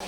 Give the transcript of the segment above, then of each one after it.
এই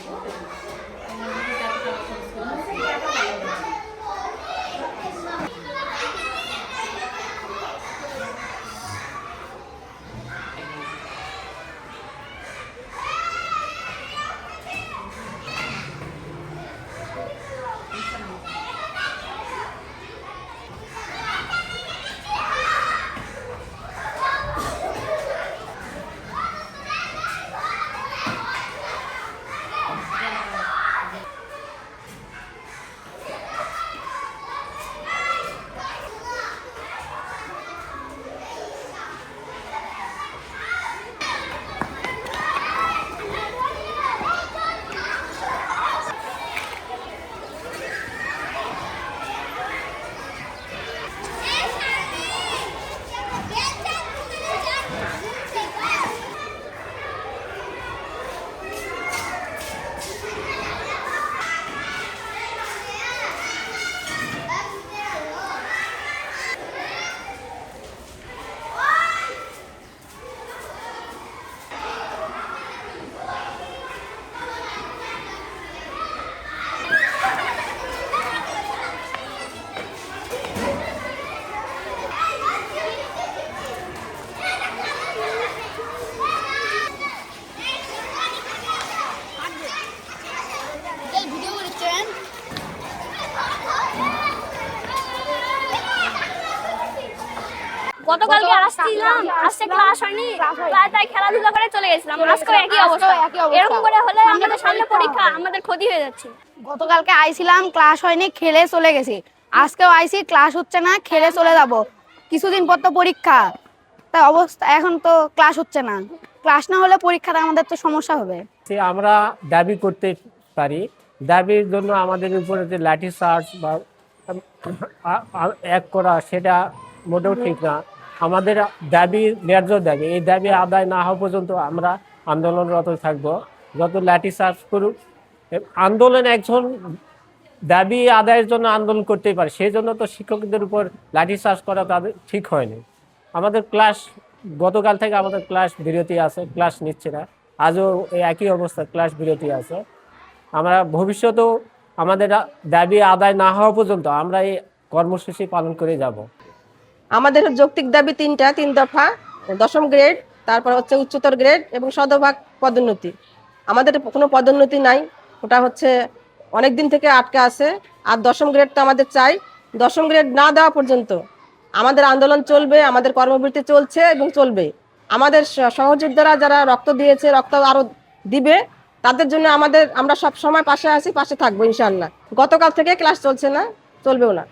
গতকালকে আসছিলাম আজকে ক্লাস হয়নি। তাই খেলাধুলা করে চলে গেছিলাম আজকেও একই অবস্থা। এরকম করে হলে আমাদের সামনে পরীক্ষা। আমাদের ক্ষতি হয়ে যাচ্ছে। গতকালকে আইছিলাম ক্লাস হয়নি খেলে চলে গেছি। আজকেও আইছি ক্লাস হচ্ছে না খেলে চলে যাব। কিছুদিন পর তো পরীক্ষা। তাই অবস্থা এখন তো ক্লাস হচ্ছে না। ক্লাস না হলে পরীক্ষাতে আমাদের তো সমস্যা হবে। আমরা দাবি করতে পারি। দাবির জন্য আমাদের উপরে যে লাঠি চার্জ বা এক করা সেটা মোটেও ঠিক না। আমাদের দাবি, ন্যায্য দাবি। এই দাবি আদায় না হওয়া পর্যন্ত আমরা আন্দোলনরত থাকব। যত লাঠি চার্জ করুক, আন্দোলন একজন দাবি আদায়ের জন্য আন্দোলন করতেই পারে। সেই জন্য তো শিক্ষকদের উপর লাঠি চার্জ করা তাদের ঠিক হয়নি। আমাদের ক্লাস, গতকাল থেকে আমাদের ক্লাস বিরতি আছে, ক্লাস নিচ্ছে না। আজও একই অবস্থা, ক্লাস বিরতি আছে। আমরা ভবিষ্যতেও আমাদের দাবি আদায় না হওয়া পর্যন্ত আমরা এই কর্মসূচি পালন করে যাব। আমাদের যৌক্তিক দাবি তিনটা, তিন দফা, দশম গ্রেড তারপর হচ্ছে উচ্চতর গ্রেড এবং শতভাগ পদোন্নতি। আমাদের কোনো পদোন্নতি নাই, ওটা হচ্ছে অনেক দিন থেকে আটকে আছে। আর দশম গ্রেড তো আমাদের চাই। দশম গ্রেড না দেওয়া পর্যন্ত আমাদের আন্দোলন চলবে, আমাদের কর্মবৃত্তি চলছে এবং চলবে। আমাদের সহযোদ্ধারা যারা রক্ত দিয়েছে, রক্ত আরও দিবে, তাদের জন্য আমাদের, আমরা সব সময় পাশে আছি, পাশে থাকব ইনশাল্লাহ গতকাল থেকে ক্লাস চলছে না, চলবেও না।